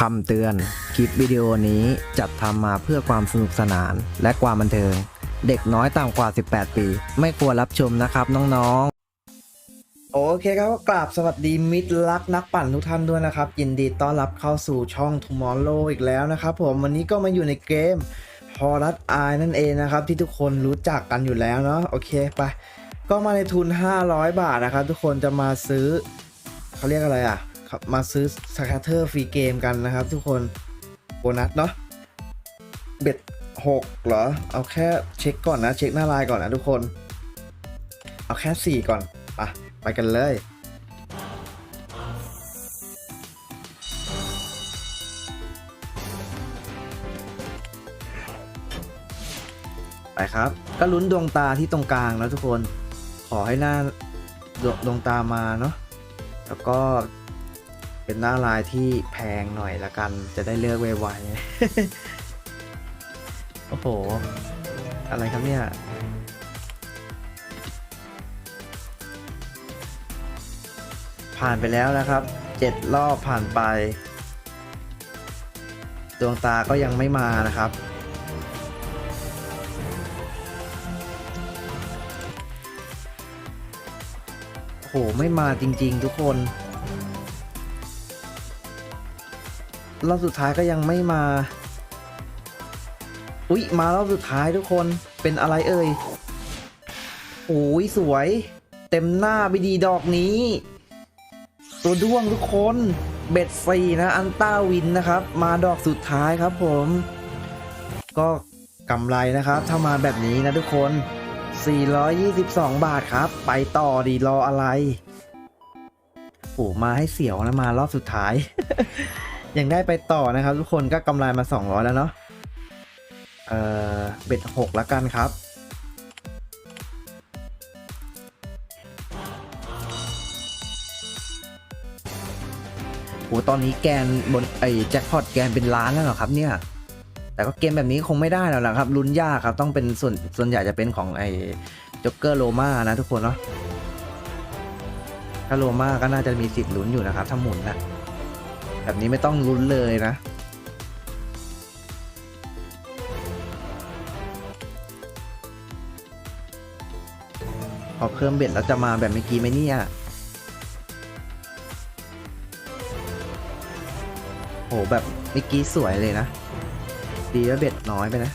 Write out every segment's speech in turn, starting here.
คำเตือน คลิปวิดีโอนี้จัดทำมาเพื่อความสนุกสนานและความบันเทิง เด็กน้อยต่ำกว่า 18 ปี ไม่ควรรับชมนะครับน้องๆ โอเคครับก็กราบสวัสดีมิตรรักนักปั่นทุกท่านด้วยนะครับ ยินดีต้อนรับเข้าสู่ช่อง Tomorrow อีกแล้วนะครับผมวันนี้ก็มาอยู่ในเกม h o r a s Eye นั่นเองนะครับ ที่ทุกคนรู้จักกันอยู่แล้วเนาะโอเคไปก็มาในทุน 500 บาทนะครับทุกคนจะมาซื้อเขาเรียกอะไรอะครับมาซื้อสแคตเตอร์ฟรีเกมกันนะครับ ทุกคนโบนัสเนาะเบ็ดหกเหรอ เอาแค่เช็คก่อนนะ เช็คหน้าลน์ก่อนนะทุกคน เอาแค่ 4 ก่อนไปไปกันเลย ครับ ก็ลุ้นดวงตาที่ตรงกลางแล้วทุกคน ขอให้หน้าดวงดวงตามาเนาะ แล้วก็เป็นหน้าลายที่แพงหน่อยละกัน จะได้เลือกไวๆ โอ้โห อะไรครับเนี่ย ผ่านไปแล้วนะครับเจ็ดรอบผ่านไป ดวงตาก็ยังไม่มานะครับ หไม่มาจริง ๆ ทุกคนรอบสุดท้ายก็ยังไม่มา อุ๊ย มารอบสุดท้ายทุกคนเป็นอะไรเอ่ยโอ้ยสวย เต็มหน้าไปดีดอกนี้ ตัวด้วงทุกคนเบ็ดสี่นะ อันต้าวินนะครับ มาดอกสุดท้ายครับผม ก็กำไรนะครับ ถ้ามาแบบนี้นะทุกคน 422 บาทครับ ไปต่อดีรออะไรโอ้มาให้เสียวนะมารอบสุดท้าย ยังได้ไปต่อนะครับ ทุกคนก็กำไรมา 200 แล้วเนาะเออเบ็ด6แล้วกันครับ โห ตอนนี้แกนบนไอ้แจ็คพอตแกนเป็นล้านแล้วเหรอครับเนี่ย แต่ก็เกมแบบนี้คงไม่ได้แล้วนะครับลุ้นยากครับต้องเป็นส่วนส่วนใหญ่จะเป็นของไอ้จ็อกเกอร์โลมานะทุกคนเนาะถ้าโลมาก็น่าจะมีสิทธิ์ลุ้นอยู่นะครับถ้าหมุนนะแบบนี้ไม่ต้องลุ้นเลยนะพอเพิ่มเบ็ดแล้วจะมาแบบเมื่อกี้ไหมเนี่ยโหแบบเมื่อกี้สวยเลยนะ ดีว่าเบ็ดน้อยไปนะ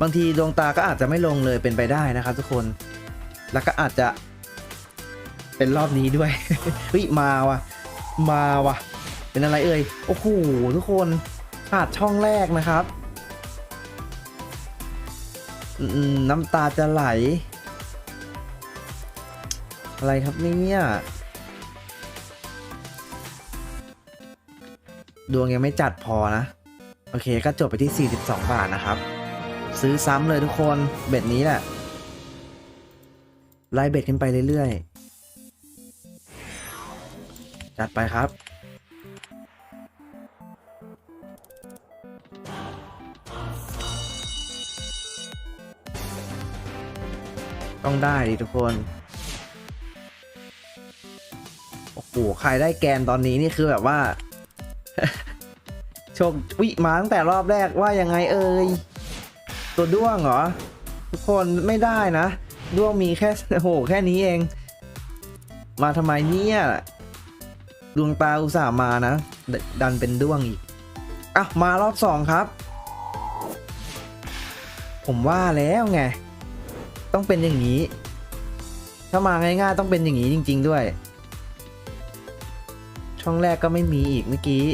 บางทีดวงตาก็อาจจะไม่ลงเลยเป็นไปได้นะครับทุกคน แล้วก็อาจจะ เป็นรอบนี้ด้วย เฮ้ย มาว่ะ มาว่ะ เป็นอะไรเอ่ย โอ้โหทุกคนขาดช่องแรกนะครับน้ำตาจะไหล อะไรครับเนี่ย ดวงยังไม่จัดพอนะ โอเคก็จบไปที่ 42 บาทนะครับ ซื้อซ้ำเลยทุกคนเบ็ดนี้แหละไล่เบ็ดขึ้นไปเรื่อยๆ จัดไปครับ ต้องได้ดิทุกคน โอ้โห ใครได้แกนตอนนี้นี่คือแบบว่า โชควิมาตั้งแต่รอบแรกว่ายังไงเอ่ยตัวด้วงเหรอ ทุกคนไม่ได้นะ ด้วงมีแค่โอ้โหแค่นี้เอง มาทำไมเนี่ยดวงตาอุตส่าห์มานะดดันเป็นด้วงอีกอะมารอบสองครับ ผมว่าแล้วไง ต้องเป็นอย่างนี้ ถ้ามาง่ายๆต้องเป็นอย่างนี้จริง ๆ ด้วย ช่องแรกก็ไม่มีอีกเมื่อกี้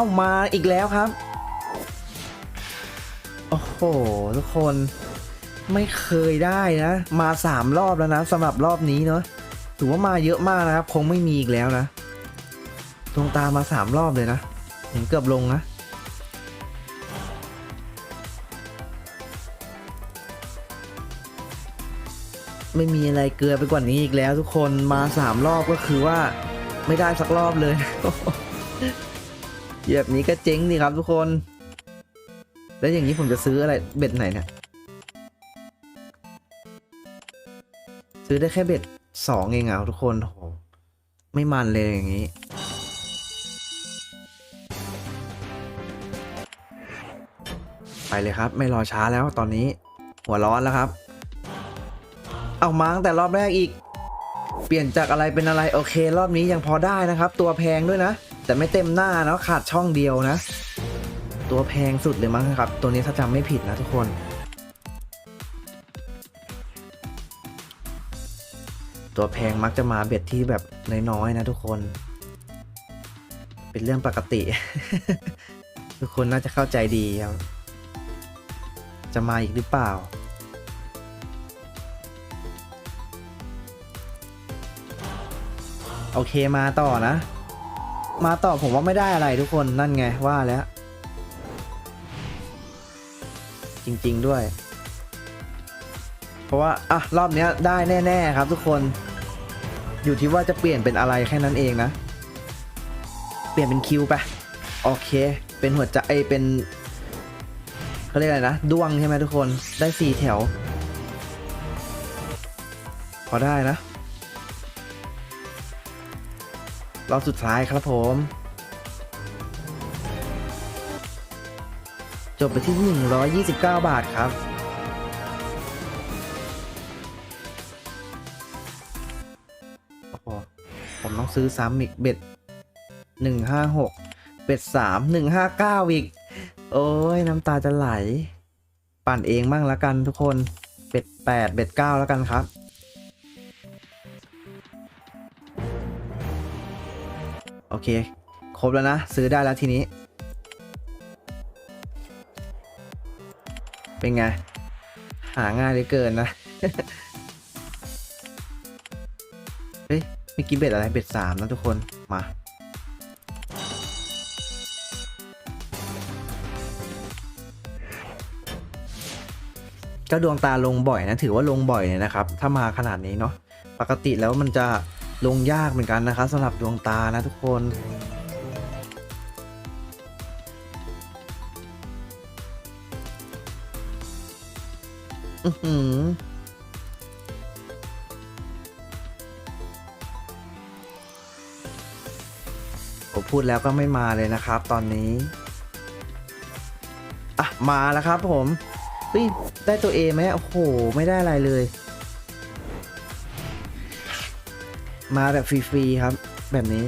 เอามาอีกแล้วครับ โอ้โห ทุกคนไม่เคยได้นะ มาสามรอบแล้วนะสำหรับรอบนี้เนาะถือว่ามาเยอะมากนะครับ คงไม่มีอีกแล้วนะดวงตามาสามรอบเลยนะเห็นเกือบลงนะไม่มีอะไรเกลือไปกว่านี้อีกแล้วทุกคนมาสามรอบก็คือว่าไม่ได้สักรอบเลย แบบนี้ก็เจ๊งดีครับทุกคน แล้วอย่างนี้ผมจะซื้ออะไรเบ็ดไหนเนี่ย ซื้อได้แค่เบ็ดสองเองอะทุกคนโหไม่มันเลยอย่างนี้ ไปเลยครับ ไม่รอช้าแล้วตอนนี้หัวร้อนแล้วครับ เอามาตั้งแต่รอบแรกอีก เปลี่ยนจากอะไรเป็นอะไร โอเค รอบนี้ยังพอได้นะครับ ตัวแพงด้วยนะ แต่ไม่เต็มหน้าเนาะขาดช่องเดียวนะ ตัวแพงสุดเลยมั้งครับ ตัวนี้ถ้าจำไม่ผิดนะทุกคนตัวแพงมักจะมาเบ็ดที่แบบน้อยๆนะทุกคน เป็นเรื่องปกติ ทุกคนน่าจะเข้าใจดีครับ จะมาอีกหรือเปล่า โอเคมาต่อนะ มาต่อผมว่าไม่ได้อะไรทุกคนนั่นไงว่าแล้ว จริงๆด้วย เพราะว่า อะ รอบนี้ได้แน่ ๆ ครับทุกคน อยู่ที่ว่าจะเปลี่ยนเป็นอะไรแค่นั้นเองนะ เปลี่ยนเป็นคิวไป โอเค เป็นหัวใจเอเป็นเขาเรียกอะไรนะด้วงใช่ไหมทุกคนได้สี่แถว พอได้นะ รอบสุดท้ายครับผม จบไปที่ 129 บาทครับ โอ้โห ผมต้องซื้อซ้ำอีกเบ็ด 156 เบ็ด 3 159 อีก โอ้ย น้ำตาจะไหล ปั่นเองมั่งละกันทุกคน เบ็ด 8 เบ็ด 9 แล้วกันครับ โอเค ครบแล้วนะ ซื้อได้แล้วทีนี้ เป็นไง หาง่ายเหลือเกินนะ เฮ้ยเมื่อกี้เบ็ดอะไร เบ็ดสามนะทุกคน มาก็ดวงตาลงบ่อยนะ ถือว่าลงบ่อยเลยนะครับ ถ้ามาขนาดนี้เนาะ ปกติแล้วมันจะ ลงยากเหมือนกันนะครับสำหรับดวงตานะทุกคนอือหือผมพูดแล้วก็ไม่มาเลยนะครับตอนนี้ อะ มาแล้วครับผมเฮ้ยได้ตัว A ไหมโอ้โห ไม่ได้อะไรเลย มาแบบฟรีๆครับ แบบนี้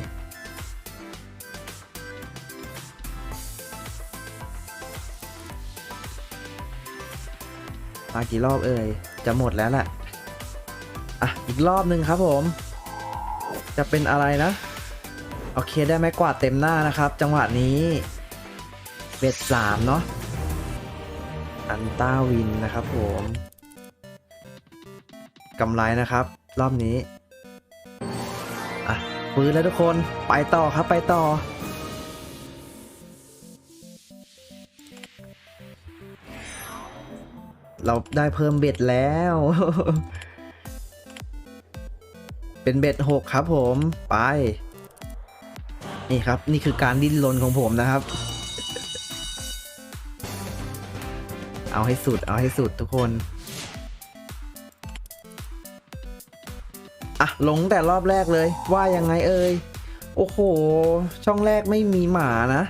มากี่รอบเอ่ย จะหมดแล้วแหละอะ อีกรอบหนึ่งครับผม จะเป็นอะไรนะ โอเคได้ไม้กวาดเต็มหน้านะครับ จังหวะนี้ เบ็ดสามเนาะอันต้าวินนะครับผมกำไรนะครับ รอบนี้ ฟื้นแล้วทุกคนไปต่อครับไปต่อ เราได้เพิ่มเบ็ดแล้ว เป็นเบ็ดหกครับผมไป นี่ครับนี่คือการดิ้นรนของผมนะครับ เอาให้สุดเอาให้สุดทุกคน อะลงแต่รอบแรกเลย ว่ายังไงเอ่ยโอ้โห ช่องแรกไม่มีหมานะ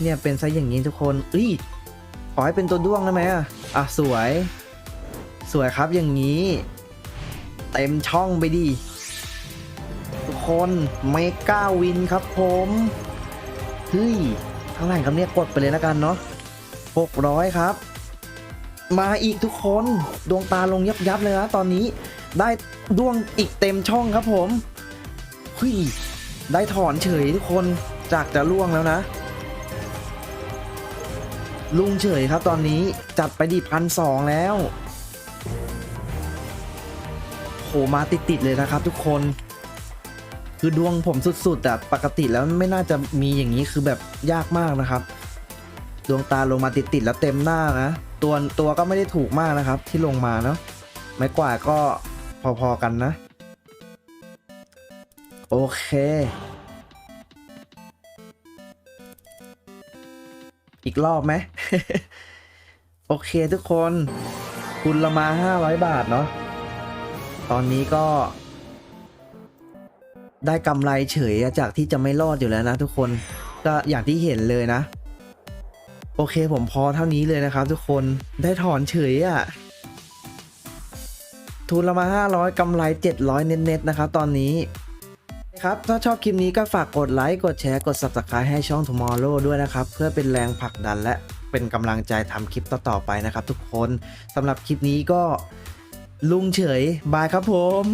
เนี่ยเป็นไซะอย่างนี้ทุกคนเอ้ยขอให้เป็นตัวด้วงได้ไหมอะอะสวย สวยครับอย่างนี้ เต็มช่องไปดิทุกคนเมก้าวินครับผมเฮ้ยเท่าไหร่ครับเนี่ยกดไปเลยแล้วกันเนาะ600 ครับ มาอีกทุกคนดวงตาลงยับยับเลยนะตอนนี้ได้ดวงอีกเต็มช่องครับผมเฮ้ยได้ถอนเฉยทุกคนจากจะล่วงแล้วนะ ลุงเฉยครับตอนนี้จัดไปดิพันสองแล้วโหมาติดๆเลยนะครับทุกคน คือดวงผมสุดๆแต่ปกติแล้วไม่น่าจะมีอย่างนี้คือแบบยากมากนะครับ ดวงตาลงมาติดๆแล้วเต็มหน้านะ ตัวตัวก็ไม่ได้ถูกมากนะครับ ที่ลงมาเนาะไม้กวาดก็พอๆกันนะ โอเคอีกรอบไหม โอเคทุกคน คุณละมา 500 บาทเนาะ ตอนนี้ก็ ได้กำไรเฉยจากที่จะไม่รอดอยู่แล้วนะทุกคน ก็อย่างที่เห็นเลยนะ โอเคผมพอเท่านี้เลยนะครับทุกคนได้ถอนเฉยอะทุนละมา 500กำไร 700 เน็ตๆนะครับตอนนี้ครับถ้าชอบคลิปนี้ก็ฝากกดไลค์ กดแชร์ กด Subscribe ให้ช่อง Tomorrow ด้วยนะครับ เพื่อเป็นแรงผลักดันและเป็นกำลังใจทำคลิปต่อ ๆ ไปนะครับทุกคนสำหรับคลิปนี้ก็ลุงเฉย บายครับผม